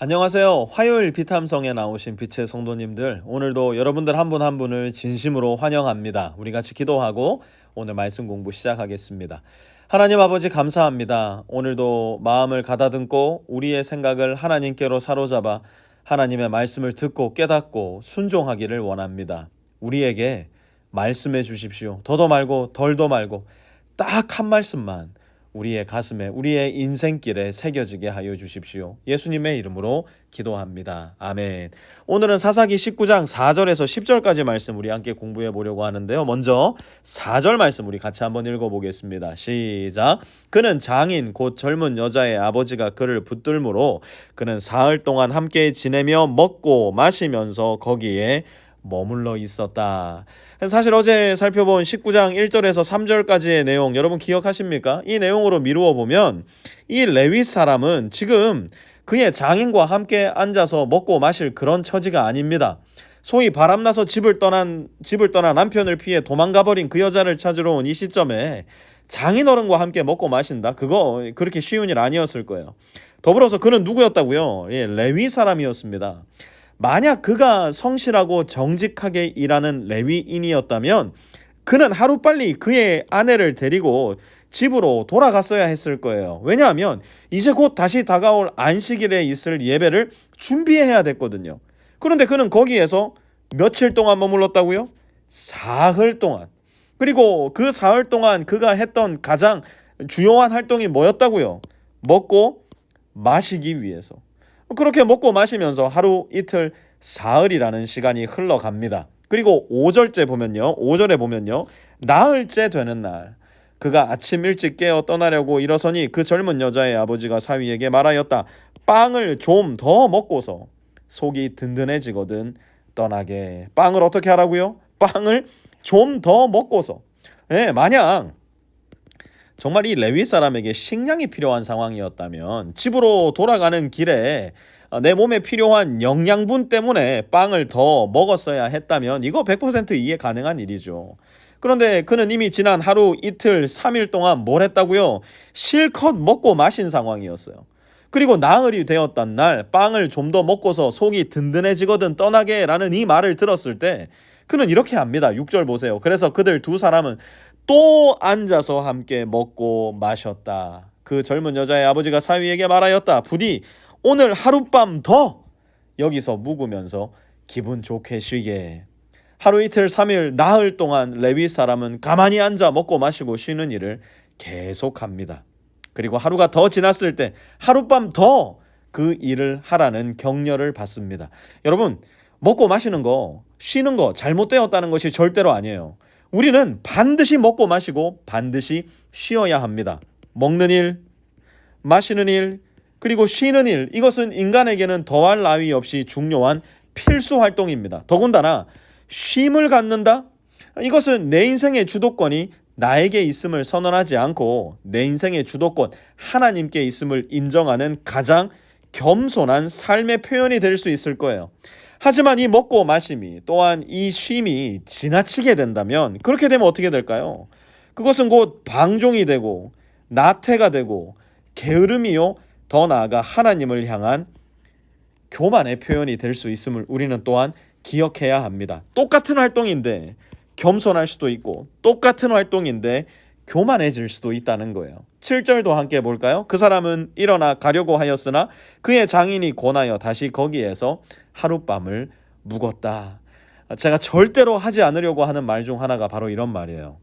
안녕하세요. 화요일 비탐성에 나오신 빛의 성도님들, 오늘도 여러분들 한분한 분을 진심으로 환영합니다. 우리 같이 기도하고 오늘 말씀 공부 시작하겠습니다. 하나님 아버지 감사합니다. 오늘도 마음을 가다듬고 우리의 생각을 하나님께로 사로잡아 하나님의 말씀을 듣고 깨닫고 순종하기를 원합니다. 우리에게 말씀해 주십시오. 더도 말고 덜도 말고 딱 한 말씀만 우리의 가슴에 우리의 인생길에 새겨지게 하여 주십시오. 예수님의 이름으로 기도합니다. 아멘. 오늘은 사사기 19장 4절에서 10절까지 말씀 우리 함께 공부해 보려고 하는데요. 먼저 4절 말씀 우리 같이 한번 읽어 보겠습니다. 시작. 그는 장인 곧 젊은 여자의 아버지가 그를 붙들므로 그는 사흘 동안 함께 지내며 먹고 마시면서 거기에 머물러 있었다. 사실 어제 살펴본 19장 1절에서 3절까지의 내용 여러분 기억하십니까? 이 내용으로 미루어 보면 이 레위 사람은 지금 그의 장인과 함께 앉아서 먹고 마실 그런 처지가 아닙니다. 소위 바람나서 집을 떠난 집을 떠난 남편을 피해 도망가 버린 그 여자를 찾으러 온 이 시점에 장인 어른과 함께 먹고 마신다. 그거 그렇게 쉬운 일 아니었을 거예요. 더불어서 그는 누구였다고요? 예, 레위 사람이었습니다. 만약 그가 성실하고 정직하게 일하는 레위인이었다면 그는 하루빨리 그의 아내를 데리고 집으로 돌아갔어야 했을 거예요. 왜냐하면 이제 곧 다시 다가올 안식일에 있을 예배를 준비해야 됐거든요. 그런데 그는 거기에서 며칠 동안 머물렀다고요? 사흘 동안. 그리고 그 사흘 동안 그가 했던 가장 주요한 활동이 뭐였다고요? 먹고 마시기 위해서. 그렇게 먹고 마시면서 하루 이틀 사흘이라는 시간이 흘러갑니다. 그리고 5절째 보면요. 5절에 보면요. 나흘째 되는 날 그가 아침 일찍 깨어 떠나려고 일어서니 그 젊은 여자의 아버지가 사위에게 말하였다. 빵을 좀 더 먹고서 속이 든든해지거든 떠나게. 빵을 어떻게 하라고요? 빵을 좀 더 먹고서. 예, 마냥 정말 이 레위 사람에게 식량이 필요한 상황이었다면 집으로 돌아가는 길에 어, 내 몸에 필요한 영양분 때문에 빵을 더 먹었어야 했다면 이거 100% 이해 가능한 일이죠. 그런데 그는 이미 지난 하루, 이틀, 3일 동안 뭘 했다고요? 실컷 먹고 마신 상황이었어요. 그리고 나흘이 되었단 날 빵을 좀 더 먹고서 속이 든든해지거든 떠나게 라는 이 말을 들었을 때 그는 이렇게 합니다. 6절 보세요. 그래서 그들 두 사람은 또 앉아서 함께 먹고 마셨다. 그 젊은 여자의 아버지가 사위에게 말하였다. 부디 오늘 하룻밤 더 여기서 묵으면서 기분 좋게 쉬게. 하루 이틀 삼일 나흘 동안 레위 사람은 가만히 앉아 먹고 마시고 쉬는 일을 계속합니다. 그리고 하루가 더 지났을 때 하룻밤 더 그 일을 하라는 격려를 받습니다. 여러분 먹고 마시는 거 쉬는 거 잘못되었다는 것이 절대로 아니에요. 우리는 반드시 먹고 마시고 반드시 쉬어야 합니다. 먹는 일, 마시는 일, 그리고 쉬는 일, 이것은 인간에게는 더할 나위 없이 중요한 필수 활동입니다. 더군다나 쉼을 갖는다? 이것은 내 인생의 주도권이 나에게 있음을 선언하지 않고 내 인생의 주도권 하나님께 있음을 인정하는 가장 겸손한 삶의 표현이 될 수 있을 거예요. 하지만 이 먹고 마심이 또한 이 쉼이 지나치게 된다면 그렇게 되면 어떻게 될까요? 그것은 곧 방종이 되고 나태가 되고 게으름이요 더 나아가 하나님을 향한 교만의 표현이 될 수 있음을 우리는 또한 기억해야 합니다. 똑같은 활동인데 겸손할 수도 있고 똑같은 활동인데 교만해질 수도 있다는 거예요. 7절도 함께 볼까요? 그 사람은 일어나 가려고 하였으나 그의 장인이 권하여 다시 거기에서 하룻밤을 묵었다. 제가 절대로 하지 않으려고 하는 말 중 하나가 바로 이런 말이에요.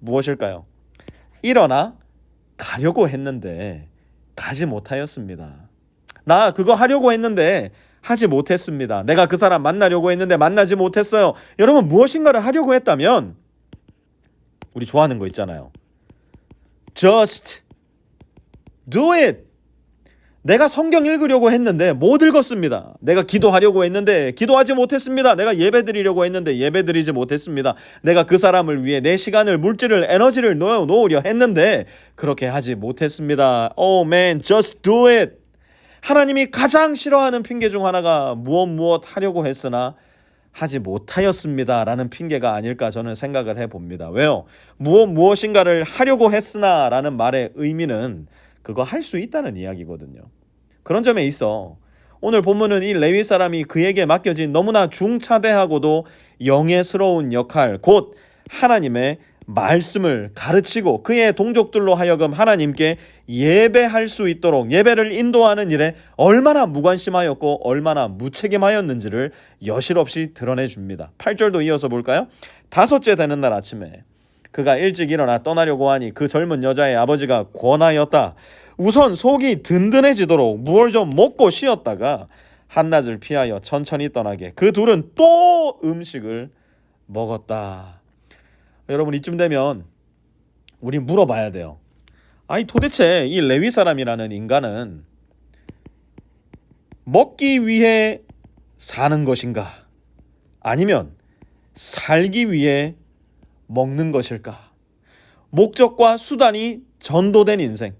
무엇일까요? 일어나 가려고 했는데 가지 못하였습니다. 나 그거 하려고 했는데 하지 못했습니다. 내가 그 사람 만나려고 했는데 만나지 못했어요. 여러분 무엇인가를 하려고 했다면 우리 좋아하는 거 있잖아요. Just do it. 내가 성경 읽으려고 했는데 못 읽었습니다. 내가 기도하려고 했는데 기도하지 못했습니다. 내가 예배 드리려고 했는데 예배 드리지 못했습니다. 내가 그 사람을 위해 내 시간을, 물질을, 에너지를 놓으려 했는데 그렇게 하지 못했습니다. Oh man, just do it. 하나님이 가장 싫어하는 핑계 중 하나가 무엇 무엇 하려고 했으나 하지 못하였습니다 라는 핑계가 아닐까 저는 생각을 해 봅니다. 왜요? 무엇 무엇인가를 하려고 했으나 라는 말의 의미는 그거 할 수 있다는 이야기거든요. 그런 점에 있어 오늘 본문은 이 레위 사람이 그에게 맡겨진 너무나 중차대하고도 영예스러운 역할, 곧 하나님의 말씀을 가르치고 그의 동족들로 하여금 하나님께 예배할 수 있도록 예배를 인도하는 일에 얼마나 무관심하였고 얼마나 무책임하였는지를 여실없이 드러내 줍니다. 8절도 이어서 볼까요? 다섯째 되는 날 아침에 그가 일찍 일어나 떠나려고 하니 그 젊은 여자의 아버지가 권하였다. 우선 속이 든든해지도록 무얼 좀 먹고 쉬었다가 한낮을 피하여 천천히 떠나게 그 둘은 또 음식을 먹었다. 여러분 이쯤 되면 우리 물어봐야 돼요. 아니 도대체 이 레위 사람이라는 인간은 먹기 위해 사는 것인가? 아니면 살기 위해 먹는 것일까? 목적과 수단이 전도된 인생.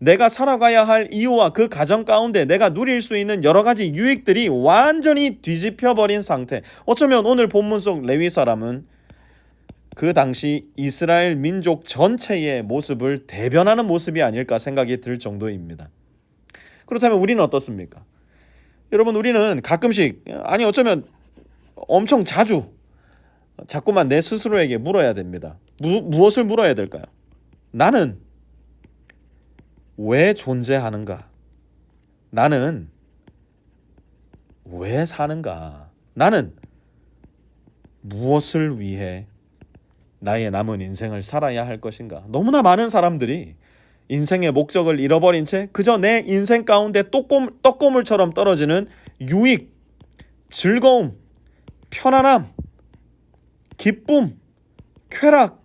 내가 살아가야 할 이유와 그 가정 가운데 내가 누릴 수 있는 여러 가지 유익들이 완전히 뒤집혀 버린 상태. 어쩌면 오늘 본문 속 레위 사람은 그 당시 이스라엘 민족 전체의 모습을 대변하는 모습이 아닐까 생각이 들 정도입니다. 그렇다면 우리는 어떻습니까? 여러분 우리는 가끔씩 아니 어쩌면 엄청 자주 자꾸만 내 스스로에게 물어야 됩니다. 무, 무엇을 물어야 될까요? 나는 왜 존재하는가? 나는 왜 사는가? 나는 무엇을 위해 나의 남은 인생을 살아야 할 것인가? 너무나 많은 사람들이 인생의 목적을 잃어버린 채 그저 내 인생 가운데 떡고물, 떡고물처럼 떨어지는 유익, 즐거움, 편안함, 기쁨, 쾌락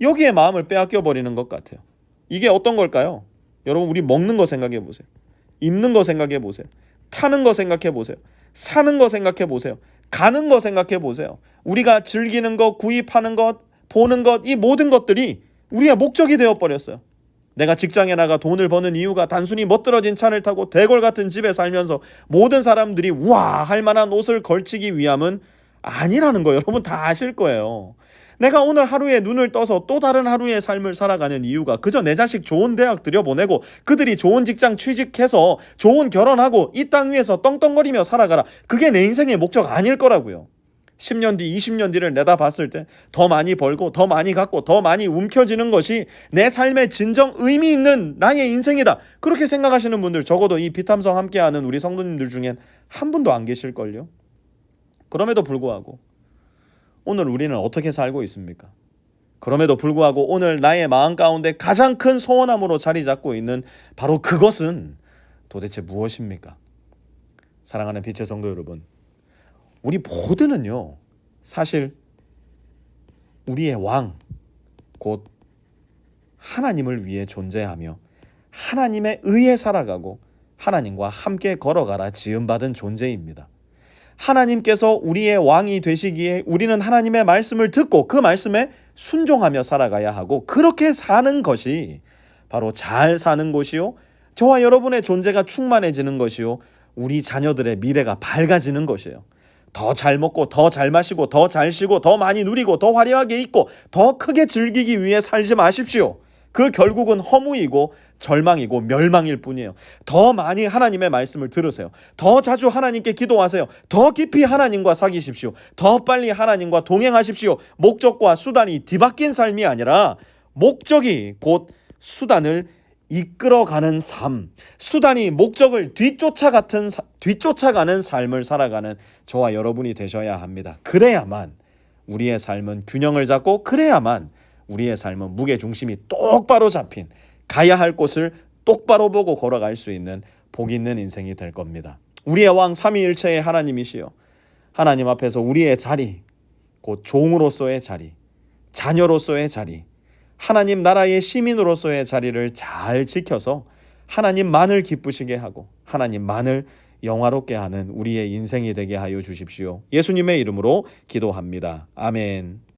여기에 마음을 빼앗겨 버리는 것 같아요. 이게 어떤 걸까요? 여러분 우리 먹는 거 생각해 보세요. 입는 거 생각해 보세요. 타는 거 생각해 보세요. 사는 거 생각해 보세요. 가는 거 생각해 보세요. 우리가 즐기는 것, 구입하는 것, 보는 것, 이 모든 것들이 우리의 목적이 되어 버렸어요. 내가 직장에 나가 돈을 버는 이유가 단순히 멋들어진 차를 타고 대궐 같은 집에 살면서 모든 사람들이 우와 할 만한 옷을 걸치기 위함은 아니라는 거 여러분 다 아실 거예요. 내가 오늘 하루에 눈을 떠서 또 다른 하루의 삶을 살아가는 이유가 그저 내 자식 좋은 대학 들여보내고 그들이 좋은 직장 취직해서 좋은 결혼하고 이 땅 위에서 떵떵거리며 살아가라. 그게 내 인생의 목적 아닐 거라고요. 10년 뒤, 20년 뒤를 내다봤을 때 더 많이 벌고 더 많이 갖고 더 많이 움켜쥐는 것이 내 삶의 진정 의미 있는 나의 인생이다. 그렇게 생각하시는 분들 적어도 이 비탐성 함께하는 우리 성도님들 중엔 한 분도 안 계실걸요. 그럼에도 불구하고 오늘 우리는 어떻게 살고 있습니까? 그럼에도 불구하고 오늘 나의 마음 가운데 가장 큰 소원함으로 자리 잡고 있는 바로 그것은 도대체 무엇입니까? 사랑하는 빛의 성도 여러분, 우리 모두는요, 사실 우리의 왕, 곧 하나님을 위해 존재하며 하나님의 의에 살아가고 하나님과 함께 걸어가라 지음받은 존재입니다. 하나님께서 우리의 왕이 되시기에 우리는 하나님의 말씀을 듣고 그 말씀에 순종하며 살아가야 하고 그렇게 사는 것이 바로 잘 사는 것이요. 저와 여러분의 존재가 충만해지는 것이요. 우리 자녀들의 미래가 밝아지는 것이에요. 더 잘 먹고 더 잘 마시고 더 잘 쉬고 더 많이 누리고 더 화려하게 입고 더 크게 즐기기 위해 살지 마십시오. 그 결국은 허무이고 절망이고 멸망일 뿐이에요. 더 많이 하나님의 말씀을 들으세요. 더 자주 하나님께 기도하세요. 더 깊이 하나님과 사귀십시오. 더 빨리 하나님과 동행하십시오. 목적과 수단이 뒤바뀐 삶이 아니라 목적이 곧 수단을 이끌어가는 삶, 수단이 목적을 뒤쫓아 같은 뒤쫓아가는 삶을 살아가는 저와 여러분이 되셔야 합니다. 그래야만 우리의 삶은 균형을 잡고 그래야만 우리의 삶은 무게 중심이 똑바로 잡힌 가야 할 곳을 똑바로 보고 걸어갈 수 있는 복 있는 인생이 될 겁니다. 우리의 왕 삼위일체의 하나님이시여 하나님 앞에서 우리의 자리 곧 종으로서의 자리 자녀로서의 자리 하나님 나라의 시민으로서의 자리를 잘 지켜서 하나님만을 기쁘시게 하고 하나님만을 영화롭게 하는 우리의 인생이 되게 하여 주십시오. 예수님의 이름으로 기도합니다. 아멘.